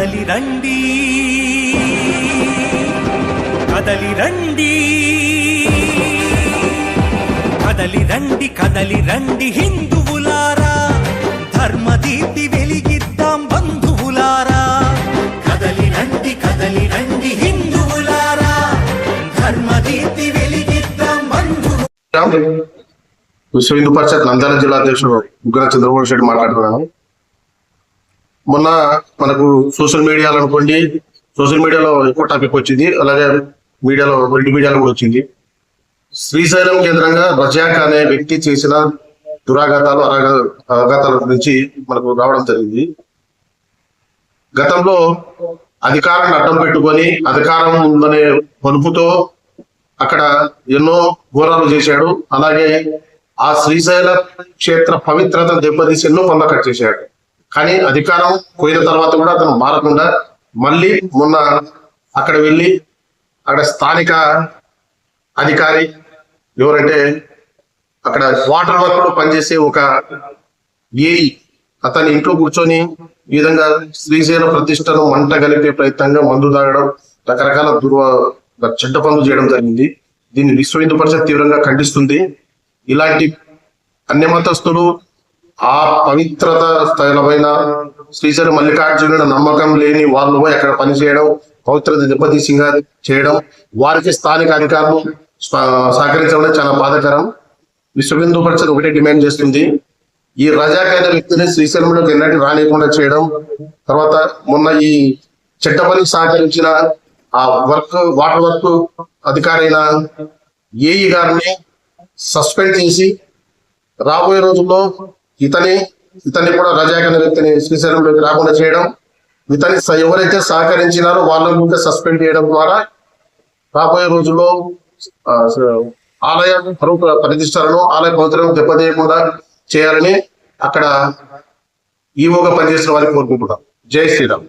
కదలి రండి. కదలి రండి. కదలి రండి కదలి రండి హిందువులారా. ధర్మదీప్తి వెలిగిద్దాం బంధువులారా. కదలి రండి కదలి రండి హిందువులారా. ధర్మదీప్తి వెలిగిద్దాం బంధువు విశ్వ హిందూ పరిషత్ నందన జిల్లా అధ్యక్షుడు ఉగ్ర చంద్రబాబు రెడ్డి మాట్లాడుతున్నాను. మొన్న మనకు సోషల్ మీడియాలో అనుకోండి సోషల్ మీడియాలో ఎక్కువ టాపిక్ వచ్చింది. అలాగే మీడియాలో రెండు మీడియాలో కూడా వచ్చింది. శ్రీశైలం కేంద్రంగా రజాక్ అనే వ్యక్తి చేసిన దురాఘాతాలు అఘాతాల గురించి మనకు రావడం జరిగింది. గతంలో అధికారాన్ని అడ్డం పెట్టుకొని అధికారం ఉందనే పలుపుతో అక్కడ ఎన్నో ఘోరాలు చేశాడు. అలాగే ఆ శ్రీశైల క్షేత్ర పవిత్రత దెబ్బతీసి ఎన్నో పనులు కట్ చేశాడు. కానీ అధికారం పోయిన తర్వాత కూడా అతను మారకుండా మళ్ళీ మొన్న అక్కడ వెళ్ళి అక్కడ స్థానిక అధికారి ఎవరంటే అక్కడ వాటర్ వర్క్లో పనిచేసే ఒక ఏఈ అతని ఇంట్లో కూర్చొని ఈ విధంగా శ్రీశైల ప్రతిష్టను మంట కలిపే ప్రయత్నంగా మందు తాగడం రకరకాల దుర్వ చెడ్డ పనులు చేయడం జరిగింది. దీన్ని విశ్వ హిందూ పరిషత్ తీవ్రంగా ఖండిస్తుంది. ఇలాంటి అన్య మతస్థులు ఆ పవిత్రత స్థలమైన శ్రీశైలం మల్లికార్జునుడు నమ్మకం లేని వాళ్ళు అక్కడ పనిచేయడం పవిత్రత దెబ్బతీసిగా చేయడం వారికి స్థానిక అధికారులు సహకరించడం చాలా బాధాకరం. విశ్వబిందు పరిషత్ ఒకటే డిమాండ్ చేస్తుంది. ఈ రజాకైన వ్యక్తిని శ్రీశైలంలోకి ఎన్నటి రానియకుండా చేయడం. తర్వాత మొన్న ఈ చెడ్డ పనికి సహకరించిన ఆ వర్క్ వాటర్ వర్క్ అధికారి అయిన ఏఈ గారిని సస్పెండ్ చేసి రాబోయే రోజుల్లో ఇతని ఇతన్ని కూడా రజాక్ అనే వ్యక్తిని శ్రీశైలంలోకి రాకుండా చేయడం ఇతని ఎవరైతే సహకరించినారో వాళ్ళని కూడా సస్పెండ్ చేయడం ద్వారా రాబోయే రోజుల్లో ఆలయ పరువు ప్రతిష్టలను ఆలయ పవిత్రను దెబ్బతీయకుండా చేయాలని అక్కడ ఈవోగా పనిచేసిన వారికి కోరుకుంటున్నాం. జై శ్రీరామ్.